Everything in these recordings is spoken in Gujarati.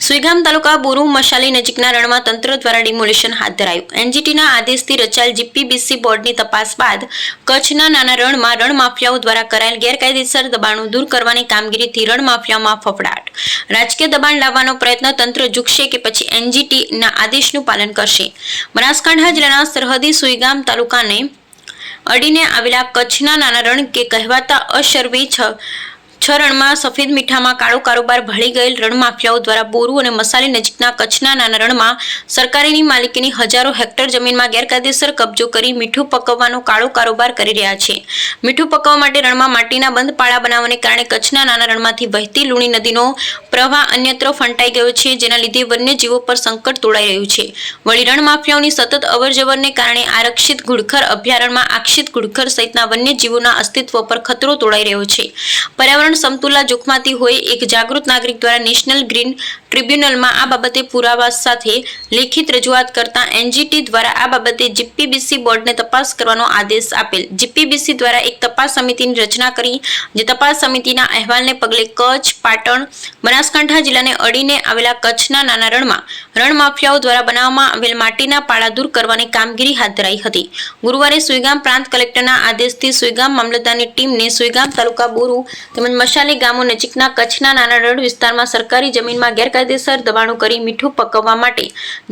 સુઈગામ તાલુકા બોરુ મશાલી નજીકના રણમાં તંત્ર દ્વારા ડિમોલિશન હાથ ધરાયું. એનજીટીના આદેશથી રચાયેલ જીપીબીસી બોર્ડની તપાસ બાદ કચ્છના નાના રણમાં રણ માફિયાઓ દ્વારા કરાયેલ ગેરકાયદેસર દબાણો દૂર કરવાની કામગીરીથી રણ માફિયામાં ફફડાટ. રાજકીય દબાણ લાવવાનો પ્રયત્ન તંત્ર ઝૂકશે કે પછી એનજીટીના આદેશનું પાલન કરશે? બનાસકાંઠા જિલ્લાના સરહદી સુઈગામ તાલુકાને અડીને આવેલા કચ્છના નાના રણ કે કહેવાતા અશરવી છ રણમાં સફેદ મીઠામાં કાળો કારોબાર ભળી ગયેલ રણ માફિયાઓ દ્વારા બોરુ અને મસાલી નજીકના કચ્છના નાના રણમાં સરકારીની માલિકીની હજારો હેક્ટર જમીનમાં ગેરકાયદેસર કબજો કરી મીઠું પકવવાનો કાળો કારોબાર કરી રહ્યા છે. મીઠું પકવવા માટે રણમાં માટીના બંધ પાળા બનાવવાને કારણે કચ્છના નાના રણમાંથી વહેતી લુણી નદીનો પ્રવાહ અન્યત્ર ફંટાઈ ગયો છે, જેના લીધે વન્યજીવો પર સંકટ તોડાઈ રહ્યું છે. વળી રણ માફિયાઓની સતત અવરજવરને કારણે આરક્ષિત ઘુડખર અભયારણ્યમાં આક્ષિત ઘુડખર સહિતના વન્યજીવોના અસ્તિત્વ પર ખતરો તોડાઈ રહ્યો છે. પર્યાવરણ સમતુલા જોખમાતી હોય એક જાગૃત નાગરિક દ્વારા નેશનલ ગ્રીન ટ્રિબ્યુનલમાં આ બાબતે પુરાવા સાથે લેખિત રજૂઆત કરતા એનજીટી દ્વારા આ બાબતે જીપીબીસી બોર્ડને તપાસ કરવાનો આદેશ આપેલ. જીપીબીસી દ્વારા એક તપાસ સમિતિની રચના કરી, જે તપાસ સમિતિના અહેવાલને પગલે કચ્છ, પાટણ, બનાસકાંઠા જિલ્લાને અડીને આવેલા કચ્છના નાના રણમાં રણ માફિયાઓ દ્વારા બનાવવામાં આવેલ માટીના પાળા દૂર કરવાની કામગીરી હાથ ધરાઈ હતી. ગુરુવારે સુઈગામ પ્રાંત કલેક્ટરના આદેશથી સુઈગામ મામલતદારની ટીમને સુઈગામ તાલુકા બોરુ તેમજ મશાલી ગામો નજીકના કચ્છના નાના રણ વિસ્તારમાં સરકારી જમીનમાં ગેરકાયદેસર દબાણો કરી મીઠું પકવવા માટે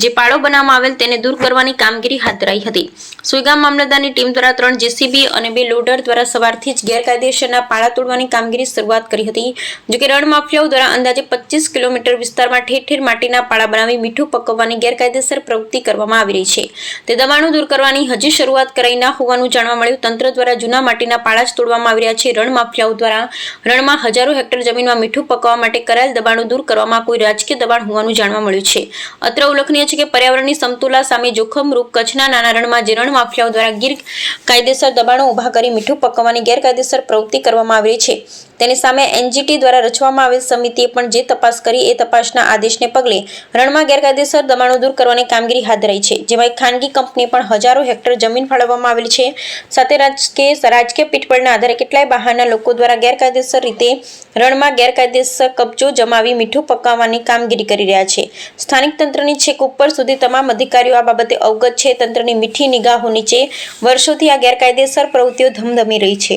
જે પાળો બનાવવામાં આવેલ તેને દૂર કરવાની કામગીરી હાથ ધરાઈ હતી. સુઈગામ મામલતદારની ટીમ દ્વારા ત્રણ જેસીબી અને બે લોડર દ્વારા સવારથી જ ગેરકાયદેસરના પાળા તોડવાની કામગીરી શરૂઆત કરી હતી જોકે રણ માફિયાઓ દ્વારા અંદાજે પચીસ કિલોમીટર વિસ્તારમાં ઠેર ઠેર માટીના પાળા બનાવી મીઠું પકવવાની ગેરકાયદેસર પ્રવૃત્તિ કરવામાં આવી રહી છે. તે દબાણો દૂર કરવાની હજી શરૂઆત કરાઈ ના હોવાનું જાણવા મળ્યું. તંત્ર દ્વારા જૂના માટીના પાળા જ તોડવામાં આવી રહ્યા છે. રણ માફિયાઓ દ્વારા રણમાં હજારો હેક્ટર જમીનમાં મીઠું પકવવા માટે કરાયેલ દબાણો દૂર કરવામાં કોઈ રાજકીય દબાણ હોવાનું જાણવા મળ્યું છે. અત્રે ઉલ્લેખનીય છે કે પર્યાવરણની સમતુલા સામે જોખમરૂપ કચ્છના નાના રણમાં જે રણ માફિયાઓ દ્વારા ગીર કાયદેસર દબાણો ઊભા કરી મીઠું પકવવાની ગેરકાયદેસર પ્રવૃત્તિ કરવામાં આવી રહી છે. તેની સામે એનજીટી દ્વારા રચવામાં આવેલ સમિતિએ પણ જે તપાસ કરી, એ તપાસના આદેશને પગલે રણમાં ગેરકાયદેસર દબાણો દૂર કરવાની કામગીરી હાથ ધરાઈ છે, જેમાં એક ખાનગી કંપની પણ હજારો હેક્ટર જમીન ફાળવવામાં આવેલ છે. સાથે રાજકીય રાજકીય પીઠબળના આધારે કેટલાય બહારના લોકો દ્વારા ગેરકાયદેસર રીતે રણમાં ગેરકાયદેસર કબજો જમાવી મીઠું પકાવવાની કામગીરી કરી રહ્યા છે. સ્થાનિક તંત્રની છેક ઉપર સુધી તમામ અધિકારીઓ આ બાબતે અવગત છે. તંત્રની મીઠી નિગાહો નીચે વર્ષોથી આ ગેરકાયદેસર પ્રવૃત્તિઓ ધમધમી રહી છે.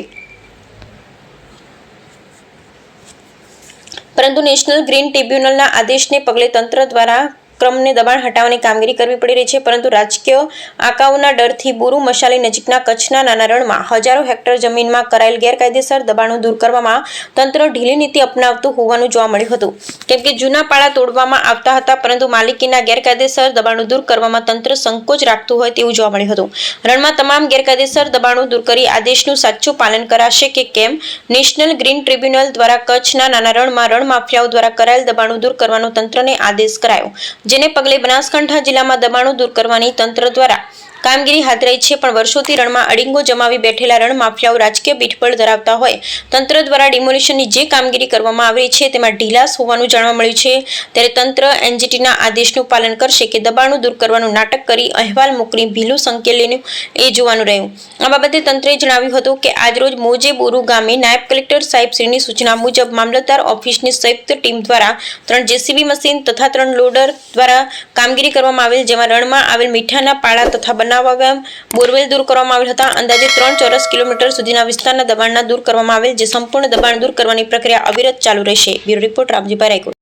પરંતુ નેશનલ ગ્રીન ટ્રિબ્યુનલના આદેશને પગલે તંત્ર દ્વારા ક્રમને દબાણ હટાવવાની કામગીરી કરવી પડી રહી છે, પરંતુ રાજકીય આંકાઓના ડરથી બોરુ મશાલી નજીકના કચ્છના નાના રણમાં હજારો હેક્ટર જમીનમાં કરાયેલ ગેરકાયદેસર દબાણો દૂર કરવામાં તંત્ર ઢીલી નીતિ અપનાવતું હોવાનું જોવા મળ્યું હતું. કેમ કે જૂના પાળા તોડવામાં આવતા હતા, પરંતુ માલિકીના ગેરકાયદેસર દબાણો દૂર કરવામાં તંત્ર સંકોચ રાખતું હોય તેવું જોવા મળ્યું હતું. રણમાં તમામ ગેરકાયદેસર દબાણો દૂર કરી આદેશનું સાચું પાલન કરાશે કે કેમ, નેશનલ ગ્રીન ટ્રિબ્યુનલ દ્વારા કચ્છના નાના રણમાં રણ માફિયાઓ દ્વારા કરાયેલ દબાણો દૂર કરવાનો તંત્રને આદેશ કરાયો. જેને પગલે બનાસકાંઠા જિલ્લામાં દબાણો દૂર કરવાની તંત્ર દ્વારા કામગીરી હાથ રહી છે, પણ વર્ષોથી રણમાં અડિંગો જમાવી બેઠેલા રણ માફિયાઓ રાજકીય પીઠબળ ધરાવતા હોય. તંત્ર દ્વારા ડિમોલિશનની જે કામગીરી કરવામાં આવી છે, તેમાં ઢીલાસ હોવાનું જાણવા મળ્યું છે. ત્યારે તંત્ર એનજીટીના આદેશનું પાલન કરશે કે દબાણો દૂર કરવાનું નાટક કરી અહેવાલ મોકલી ભીલું સંકેલેનું એ જોવાનું રહ્યું. આ બાબતે તંત્રે જણાવ્યું હતું કે આજરોજ મોજે બોરુ ગામે નાયબ કલેક્ટર સાહેબ શ્રીની સૂચના મુજબ મામલતદાર ઓફિસની સંયુક્ત ટીમ દ્વારા ત્રણ જેસીબી મશીન તથા ત્રણ લોડર દ્વારા કામગીરી કરવામાં આવેલ, જેમાં રણમાં આવેલ મીઠાના પાળા તથા બનાવવા બોરવેલ દૂર કરવામાં આવેલ હતા. અંદાજે ત્રણ ચોરસ કિલોમીટર સુધીના વિસ્તારના દબાણના દૂર કરવામાં આવેલ, જે સંપૂર્ણ દબાણ દૂર કરવાની પ્રક્રિયા અવિરત ચાલુ રહેશે. Bureau report Ramjibhai રાયકોટ